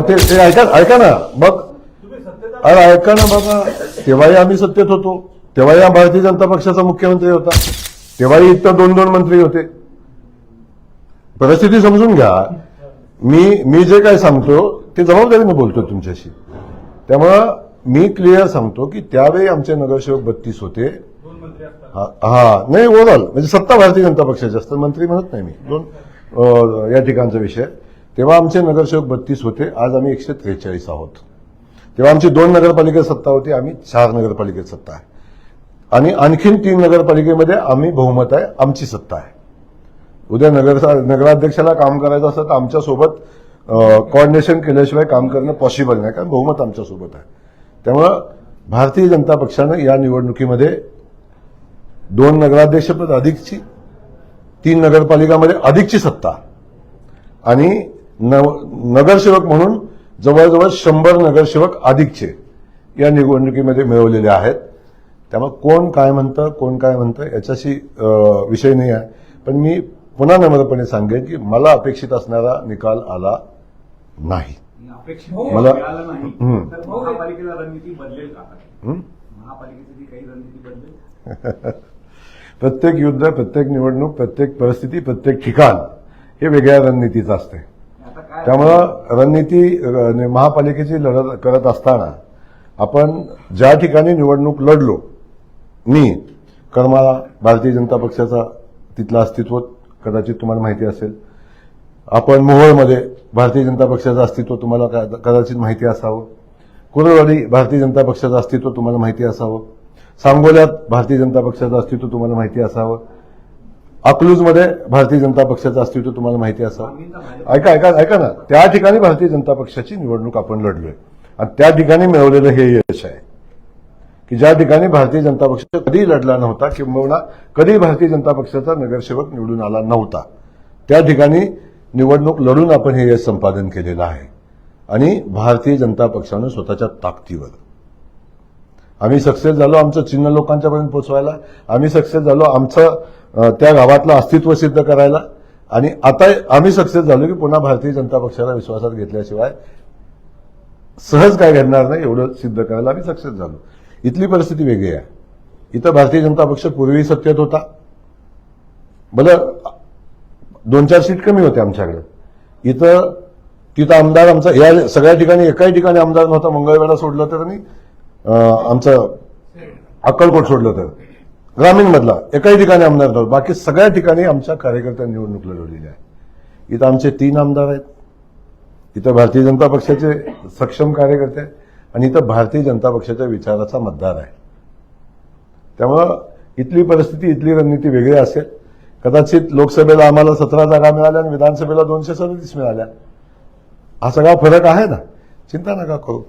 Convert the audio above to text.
ते ते ऐका ऐका ना मग अरे ऐका ना बाबा. तेव्हाही आम्ही सत्तेत होतो. तेव्हाही हा भारतीय जनता पक्षाचा मुख्यमंत्री होता. तेव्हाही इतर दोन दोन मंत्री होते. परिस्थिती समजून घ्या. मी मी जे काय सांगतो ते जबाबदारीने बोलतो तुमच्याशी. त्यामुळं मी क्लिअर सांगतो की त्यावेळी आमचे नगरसेवक बत्तीस होते. हा हा, नाही ओव्हरऑल म्हणजे सत्ता भारतीय जनता पक्षाची असतात मंत्री म्हणत नाही मी. दोन या ठिकाणचा विषय. तेव्हा आमचे नगरसेवक बत्तीस होते. आज आम्ही एकशे त्रेचाळीस आहोत. तेव्हा आमची दोन नगरपालिकेत सत्ता होती आम्ही चार नगरपालिकेत सत्ता आहे. आणि आणखीन तीन नगरपालिकेमध्ये आम्ही बहुमत आहे आमची सत्ता आहे. उद्या नगर नगराध्यक्षाला काम करायचं असतं तर आमच्यासोबत कोऑर्डिनेशन केल्याशिवाय काम करणं पॉसिबल नाही कारण बहुमत आमच्यासोबत आहे. त्यामुळं भारतीय जनता पक्षानं या निवडणुकीमध्ये दोन नगराध्यक्षपद अधिकची तीन नगरपालिकामध्ये अधिकची सत्ता. आणि नव- नगरसेवक म्हणून जवळजवळ शंभर नगरसेवक अधिकचे या निवडणुकीमध्ये मिळवलेले आहेत. त्यामुळे कोण काय म्हणतं कोण काय म्हणतं याच्याशी विषय नाही आहे. पण मी पुन्हा नम्रपणे सांगेन की मला अपेक्षित असणारा निकाल आला नाही. मला- प्रत्येक युद्ध प्रत्येक निवडणूक प्रत्येक परिस्थिती प्रत्येक ठिकाण हे वेगळ्या रणनीतीचं असते त्यामुळं रणनीती महापालिकेची लढत करत असताना आपण ज्या ठिकाणी निवडणूक लढलो मी करमाळा भारतीय जनता पक्षाचा तिथलं अस्तित्व कदाचित तुम्हाला माहिती असेल. आपण मोहोळमध्ये भारतीय जनता पक्षाचं अस्तित्व तुम्हाला कदाचित माहिती असावं. कुरळवाडी भारतीय जनता पक्षाचं अस्तित्व तुम्हाला माहिती असावं. सांगोल्यात भारतीय जनता पक्षाचं अस्तित्व तुम्हाला माहिती असावं. अकलूजमध्ये भारतीय जनता पक्षाचं अस्तित्व तुम्हाला माहिती असावं ऐका ऐका ऐका ना. त्या ठिकाणी भारतीय जनता पक्षाची निवडणूक आपण लढलोय. आणि त्या ठिकाणी मिळवलेलं हे यश आहे. की ज्या ठिकाणी भारतीय जनता पक्ष कधी लढला नव्हता किंबहुना कधी भारतीय जनता पक्षाचा नगरसेवक निवडून आला नव्हता त्या ठिकाणी निवडणूक लढून आपण हे यश संपादन केलेलं आहे. आणि भारतीय जनता पक्षानं स्वतःच्या ताकदीवर आम्ही सक्सेस झालो आमचं चिन्ह लोकांच्यापर्यंत पोहोचवायला आम्ही सक्सेस झालो आमचं त्या गावातलं अस्तित्व सिद्ध करायला. आणि आता आम्ही सक्सेस झालो की पुन्हा भारतीय जनता पक्षाला विश्वासात घेतल्याशिवाय सहज काय घडणार नाही एवढं सिद्ध करायला आम्ही सक्सेस झालो. इथली परिस्थिती वेगळी आहे. इथं भारतीय जनता पक्ष पूर्वी सत्तेत होता. बरं दोन चार सीट कमी होते आमच्याकडे. इथं तिथं आमदार आमचा या सगळ्या ठिकाणी एकाही ठिकाणी आमदार नव्हता. मंगळवेळा सोडलं तर आणि आमचं अक्कलकोट सोडलं तर ग्रामीण मधला एकाही ठिकाणी आमदार नव्हतं. बाकी सगळ्या ठिकाणी आमच्या कार्यकर्त्यांनी निवडणूक लढवलेली आहे. इथं आमचे तीन आमदार आहेत. इथं भारतीय जनता पक्षाचे सक्षम कार्यकर्ते आणि इथं भारतीय जनता पक्षाच्या विचाराचा मतदार आहे. त्यामुळं इथली परिस्थिती इथली रणनीती वेगळी असेल. कदाचित लोकसभेला आम्हाला सतरा जागा मिळाल्या आणि विधानसभेला दोनशे सदतीस मिळाल्या. हा सगळा फरक आहे ना? चिंता नका करू.